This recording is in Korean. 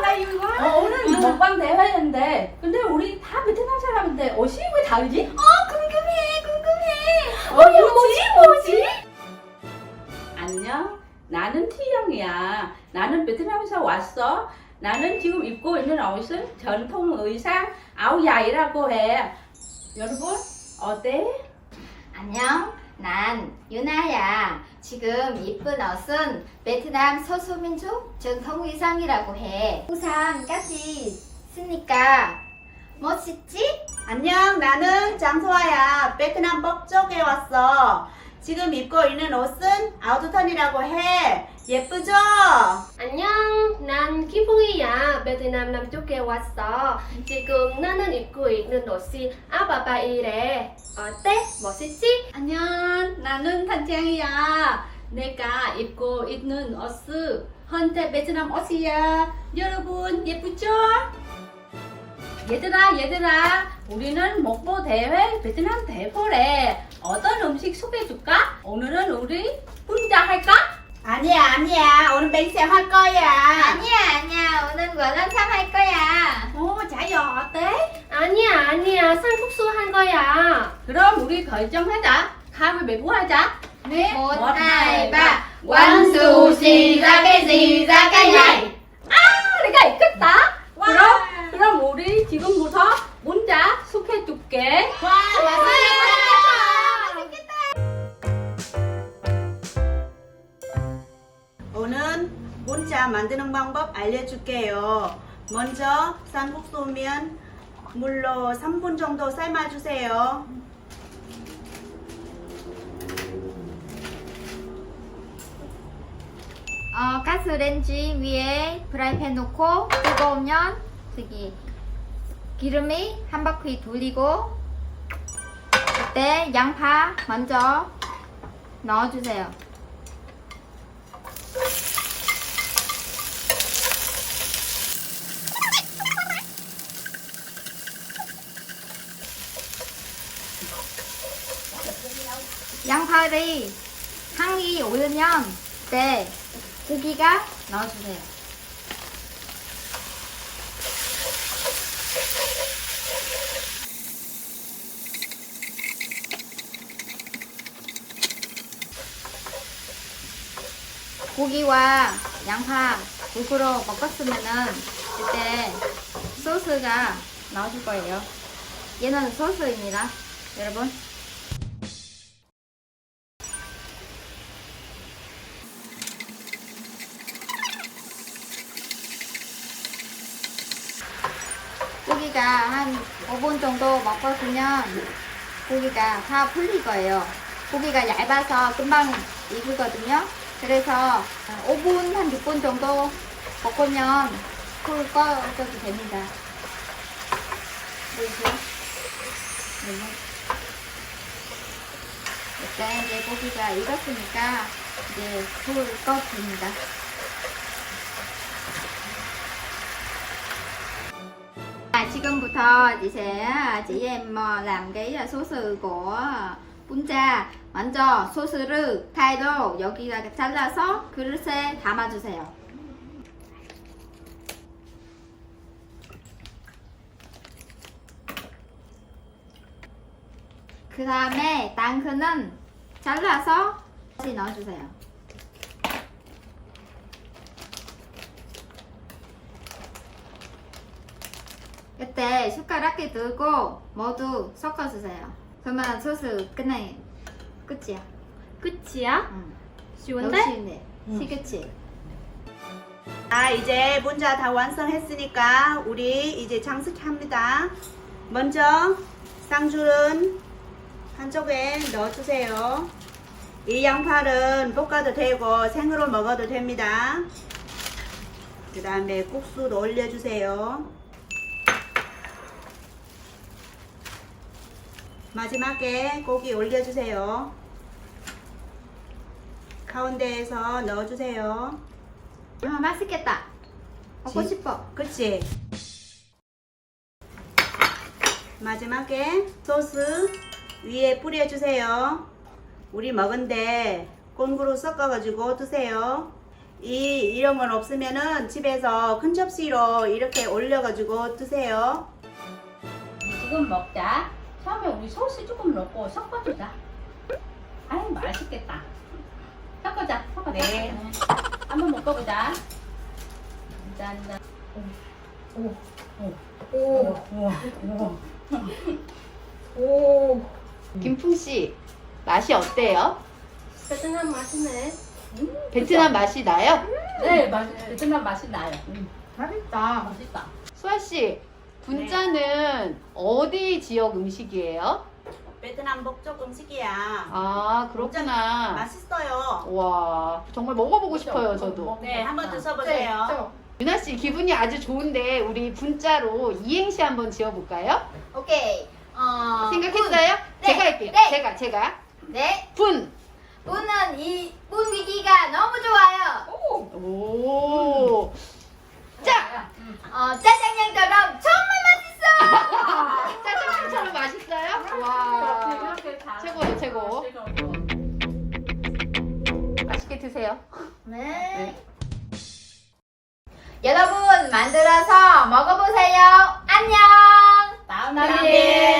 nay vui quá 어, 오늘 먹방 대회인데 근데 우리 다 베트남 사람인데 옷이 왜 다르지? 어, 궁금해, 궁금해 어, 이거 뭐지? 뭐지? 안녕. 나는 티영이야. 나는 베트남에서 왔어. 나는 지금 입고 있는 옷은 전통 의상 아우야이라고 해. 여러분 어때? 안녕, 난 유나야. 지금 이쁜 옷은 베트남 소수민족 전통 의상이라고 해. 우산까지 쓰니까 멋있지? 안녕, 나는 장소아야. 베트남 북쪽에 왔어. 지금 입고 있는 옷은 아우터턴이라고 해. 예쁘죠? 안녕, 난 김풍이야. 베트남 남쪽에 왔어. 지금 나는 입고 있는 옷이 아바바이래. 어때? 멋있지? 안녕. 나는 탄짱이야. 내가 입고 있는 옷은 헌태 베트남 옷이야. 여러분 예쁘죠? 얘들아 얘들아 우리는 먹보 대회 베트남 대표래 어떤 음식 소개해줄까? 오늘은 우리 혼자 할까? 아니야, 아니야. 오늘 맹세 할 거야. 아니야, 아니야. 오늘 월남쌈 할 거야. 오 자요 어때? 아니야, 아니야. 쌀국수 한 거야. 그럼 우리 결정하자 가위바위보 하자 네 gì, ra cái này. 아 내가 이겼다 그럼 그럼 우리 지금부터 문자 소개해줄게 오 만드는 방법 알려줄게요. 먼저 오면 물로 3분 정도 삶아주세요. 어, 가스레인지 위에 프라이팬 놓고 뜨거우면 저기 기름이 한 바퀴 돌리고 그때 양파 먼저 넣어주세요. 양파를 향이 오르면 그때 고기가 넣어주세요. 고기와 양파 골고루 먹었으면은 그때 소스가 나와줄 거예요. 얘는 소스입니다. 여러분. 고기가 한 5분 정도 먹었으면 고기가 다 풀릴 거예요. 고기가 얇아서 금방 익으거든요. 그래서 5분, 한 6분 정도 볶으면 불 꺼줘도 됩니다. 보이세요? 네. 이때 이제 고기가 익었으니까 이제 불 꺼줍니다. À, 지금부터 이제 chị em làm cái 소스 của 분짜 먼저 소스를 칼로 여기다 잘라서 그릇에 담아주세요. 그 다음에 땅크는 잘라서 다시 넣어주세요. 이때 숟가락에 들고 모두 섞어주세요. 그러면 소스 끝내 끝이야. 끝이야? 응. 쉬운데? 역시 시그치. 아, 이제 문자 다 완성했으니까 우리 이제 장식합니다. 먼저 쌍줄은 한쪽에 넣어주세요. 이 양파는 볶아도 되고 생으로 먹어도 됩니다. 그 다음에 국수도 올려주세요. 마지막에 고기 올려주세요. 가운데에서 넣어주세요. 아, 맛있겠다. 먹고 지- 싶어. 그치? 마지막에 소스 위에 뿌려주세요. 우리 먹은데 곤부로 섞어가지고 드세요. 이 이런 건 없으면은 집에서 큰 접시로 이렇게 올려가지고 드세요. 지금 먹자. 처음에 우리 소스 조금 넣고 섞어주자. 아유 맛있겠다. 섞어자. 섞어자. 네. 응. 한번 먹어보자. 짠. 짠. 오. 오. 오. 오. 오. 김풍 씨 맛이 어때요? 베트남 맛있네. 베트남 맛이 나요? 네, 맛. 베트남 맛이 나요. 음, 맛있다. 맛있다. 수아 씨, 분짜는 어디 지역 음식이에요? 베트남 북쪽 음식이야. 아 그렇구나. 맛있어요. 와 정말 먹어보고 싶어요? 저도. 네, 한번 드셔보세요. 유나 씨 기분이 아주 좋은데 우리 분짜로 이행시 한번 지어볼까요? 오케이. 어, 생각했어요? 네. 제가 할게요. 네. 제가 제가 네. 분. 분은 이 분위기가 너무 좋아요. 오. 자 어, 짜장 드세요. 네. 여러분 만들어서 먹어보세요. 안녕. 다음 달에